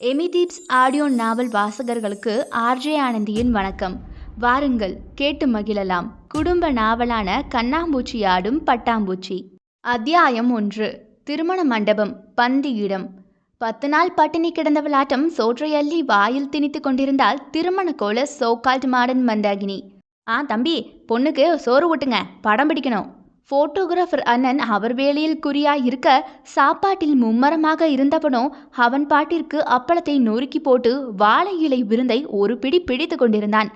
எமிதீப்ஸ் audio நாவல் வாசகர்களுக்கு RJ ஆனந்தியின் வணக்கம். வாருங்கள் கேட்டு மகிழலாம். குடும்ப நாவலான கண்ணாம்பூச்சி ஆடும் பட்டாம்பூச்சி. அத்தியாயம் ஒன்று திருமண மண்டபம் பந்தி இடம் பத்து நாள் பட்டினி கிடந்தவளாட்டம் சோற்றை அள்ளி வாயில் திணித்து கொண்டிருந்தால் திருமண கோல சோகால்ட் மாடன் மந்தாகினி. ஆ தம்பி பொண்ணுக்கு சோறு ஊட்டுங்க படம் பிடிக்கணும். போட்டோகிராஃபர் அண்ணன் அவர் வேலையில் குறியாய் இருக்க சாப்பாட்டில் மும்மரமாக இருந்தவனோ அவன் பாட்டிற்கு அப்பளத்தை நொறுக்கி போட்டு வாழை இலை விருந்தை ஒரு பிடி பிடித்து கொண்டிருந்தான்.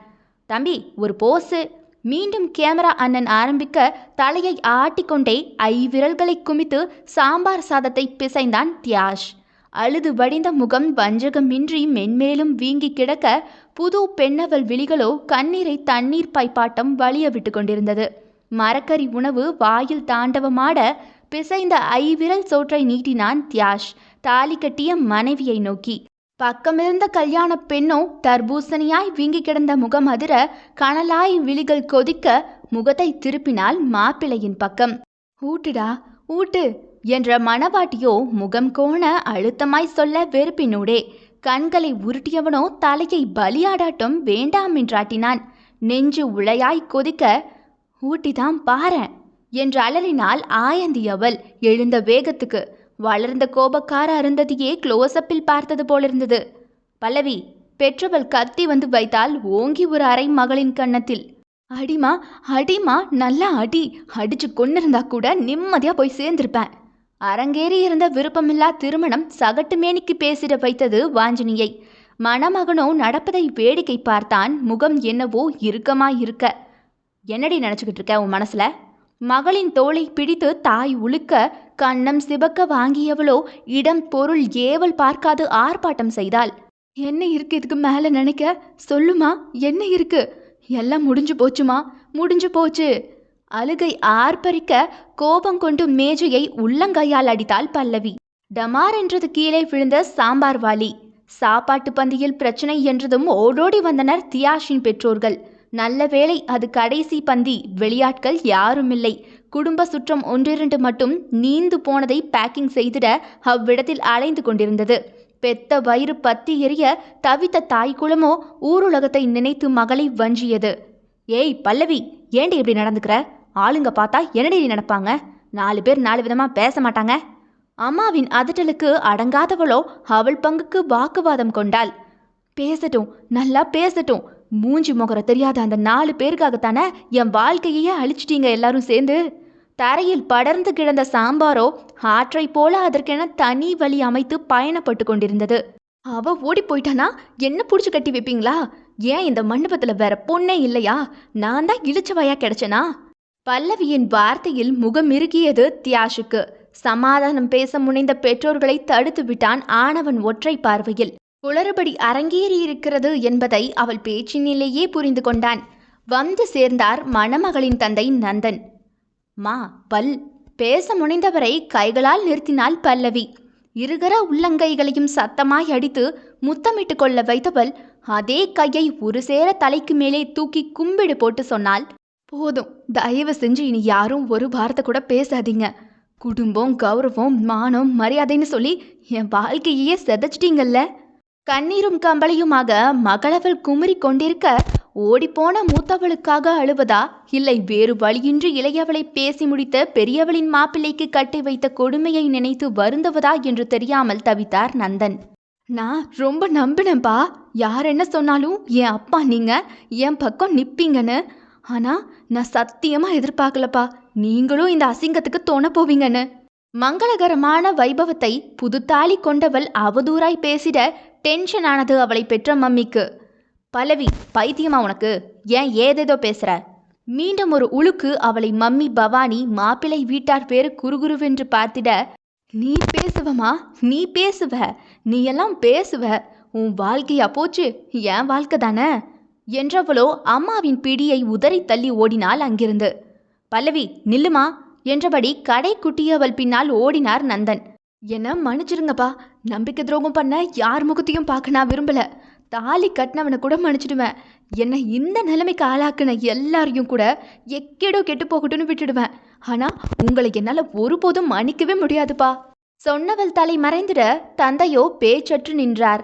தம்பி ஒரு போஸு. மீண்டும் கேமரா அண்ணன் ஆரம்பிக்க தலையை ஆட்டிக்கொண்டே ஐவிரல்களை குமித்து சாம்பார் சாதத்தை பிசைந்தான் தியாஷ். அழுது வடிந்த முகம் வஞ்சகமின்றி மென்மேலும் வீங்கி கிடக்க புது பெண்ணவள் விழிகளோ கண்ணீரை தண்ணீர் பைப்பாட்டம் வழிய விட்டு கொண்டிருந்தது. மரக்கறி உணவு வாயில் தாண்டவமாட பிசைந்த ஐவிரல் சோற்றை நீட்டினான் தியாஷ். தாலி கட்டிய மனைவியை நோக்கி பக்கமிருந்த கல்யாண பெண்ணோ தர்பூசணியாய் வீங்கி கிடந்த முகம் அதிர கனலாய் விழிகள் கொதிக்க முகத்தை திருப்பினாள் மாப்பிள்ளையின் பக்கம். ஊட்டுடா ஊட்டு என்ற மணவாட்டியோ முகம் கோண அழுத்தமாய் சொல்ல வெறுப்பினூடே கண்களை உருட்டியவனோ தலையை பலியாடாட்டம் வேண்டாம் என்றாட்டினான். நெஞ்சு உளையாய் கொதிக்க ஊட்டிதான் பாரேன் என்று அலறினாள் ஆயந்தி அவள் எழுந்த வேகத்துக்கு. வளர்ந்த கோபக்கார அருந்ததியே க்ளோஸ்அப்பில் பார்த்தது போலிருந்தது. பல்லவி பெற்றவள் கத்தி வந்து வைத்தால் ஓங்கி ஒரு அரை மகளின் கன்னத்தில். அடிமா அடிமா நல்லா அடி. அடிச்சு கொண்டிருந்தா கூட நிம்மதியா போய் சேர்ந்திருப்பேன். அரங்கேறி இருந்த விருப்பமில்லா திருமணம் சகட்டு மேனிக்கு பேசிட வைத்தது வாஞ்சனியை. மணமகனோ நடப்பதை வேடிக்கை பார்த்தான். முகம் என்னவோ இருக்கமாயிருக்க இருக்க என்னடி நினச்சிக்கிட்டு இருக்க உன் மனசுல? மகளின் தோளை பிடித்து தாய் உழுக்க கண்ணம் சிவக்க வாங்கியவளோ இடம் பொருள் ஏவல் பார்க்காது ஆர்ப்பாட்டம் செய்தாள். என்ன இருக்கு இதுக்கு மேலே நினைக்க? சொல்லுமா என்ன இருக்கு? எல்லாம் முடிஞ்சு போச்சுமா? முடிஞ்சு போச்சு. அழுகை ஆர்ப்பரிக்க கோபம் கொண்டு மேஜையை உள்ளங்கையால் அடித்தாள் பல்லவி. டமார் என்றது கீழே விழுந்த சாம்பார் வாலி சாப்பாட்டு பந்தியில் பிரச்சனை என்றதும் ஓடோடி வந்தனர் தியாஷின் பெற்றோர்கள். நல்ல வேளை அது கடைசி பந்தி. வெளியாட்கள் யாருமில்லை. குடும்ப சுற்றம் ஒன்றிரண்டு மட்டும் நீந்து போனதை பேக்கிங் செய்திட அவ்விடத்தில் அலைந்து கொண்டிருந்தது. பெத்த வயிறு பத்தி எரிய தவித்த தாய் ஊருலகத்தை நினைத்து மகளை வஞ்சியது. ஏய் பல்லவி ஏண்டி இப்படி நடந்துக்கிற? ஆளுங்க பார்த்தா என்னடி நடப்பாங்க? நாலு பேர் நாலு விதமா பேச மாட்டாங்க? அம்மாவின் அதட்டலுக்கு அடங்காதவளோ அவள் பங்குக்கு வாக்குவாதம் கொண்டாள். பேசட்டும் நல்லா பேசட்டும் மூஞ்சி முகர தெரியாத அந்த நாலு பேருக்காகத்தானே என் வாழ்க்கையே அழிச்சிட்டீங்க எல்லாரும் சேர்ந்து? தரையில் படர்ந்து கிடந்த சாம்பாரோ ஆற்றை போல அதற்கென தனி வழி அமைத்து பயணப்பட்டு கொண்டிருந்தது. அவ ஓடி போயிட்டானா? என்ன புடிச்சு கட்டி வைப்பீங்களா? ஏன் இந்த மண்டபத்துல வேற பொண்ணே இல்லையா? நான் தான் இழிச்சவையா கிடைச்சனா? பல்லவியின் வார்த்தையில் முகம் இறுகியது தியாஷுக்கு. சமாதானம் பேச முனைந்த பெற்றோர்களை தடுத்து விட்டான் ஆணவன் ஒற்றை பார்வையில். குளறுபடி அரங்கேறி இருக்கிறது என்பதை அவள் பேச்சினிலேயே புரிந்து கொண்டான். வந்து சேர்ந்தார் மணமகளின் தந்தை நந்தன். மா பல். பேச முனைந்தவரை கைகளால் நிறுத்தினாள் பல்லவி. இருகர உள்ளங்கைகளையும் சத்தமாய் அடித்து முத்தமிட்டு கொள்ள வைத்தவள் அதே கையை ஒரு சேர தலைக்கு மேலே தூக்கி கும்பிடு போட்டு சொன்னால் போதும். தயவு செஞ்சு இனி யாரும் ஒரு வார்த்தை கூட பேசாதீங்க. குடும்பம் கௌரவம் மானம் மரியாதைன்னு சொல்லி என் வாழ்க்கையே செதைச்சிட்டீங்கல்ல. கண்ணீரும் கம்பளையுமாக மகளவள் குமரி கொண்டிருக்க ஓடிப்போன மூத்தவளுக்காக அழுவதா? இல்லை வேறு வழியின்றி இளையவளை பேசி முடித்த பெரியவளின் மாப்பிள்ளைக்கு கட்டி வைத்த கொடுமையை நினைத்து வருந்துவதா என்று தெரியாமல் தவித்தார் நந்தன். நான் ரொம்ப நம்பினேன்ப்பா யார் என்ன சொன்னாலும் என் அப்பா நீங்க என் பக்கம் நிப்பீங்கன்னு. ஆனா நான் சத்தியமா எதிர்பார்க்கலப்பா. நீங்களும் இந்த அசிங்கத்துக்கு தோண போவீங்கன்னு. மங்களகரமான வைபவத்தை புதுத்தாலி கொண்டவள் அவதூறாய் பேசிட டென்ஷன் ஆனது அவளை பெற்ற மம்மிக்கு. பல்லவி பைத்தியமா உனக்கு? ஏன் ஏதேதோ பேசுற? மீண்டும் ஒரு உழுக்கு அவளை மம்மி பவானி மாப்பிள்ளை வீட்டார் பேரு குறுகுருவென்று பார்த்திட நீ பேசுவமா? நீ பேசுவ? நீ எல்லாம் பேசுவ? உன் வாழ்க்கையா போச்சு? என் வாழ்க்கை தானே? என்றவளோ அம்மாவின் பிடியை உதறி தள்ளி ஓடினாள் அங்கிருந்து. பல்லவி நில்லுமா? என்றபடி கடை குட்டியவள் பின்னால் ஓடினார் நந்தன். என்ன மன்னிச்சிருங்கப்பா. நம்பிக்கை துரோகம் பண்ண யார் முகத்தையும் பார்க்க நான் விரும்பல. தாலி கட்டினவனை கூட மன்னிச்சிடுவேன். என்னை இந்த நிலைமைக்கு ஆளாக்குன எல்லாரையும் கூட எக்கேடோ கெட்டு போகட்டும்னு விட்டுடுவேன். ஆனா உங்களை என்னால் ஒருபோதும் மன்னிக்கவே முடியாதுப்பா. சொன்னவள் தலை மறைந்திட தந்தையோ பேச்சற்று நின்றார்.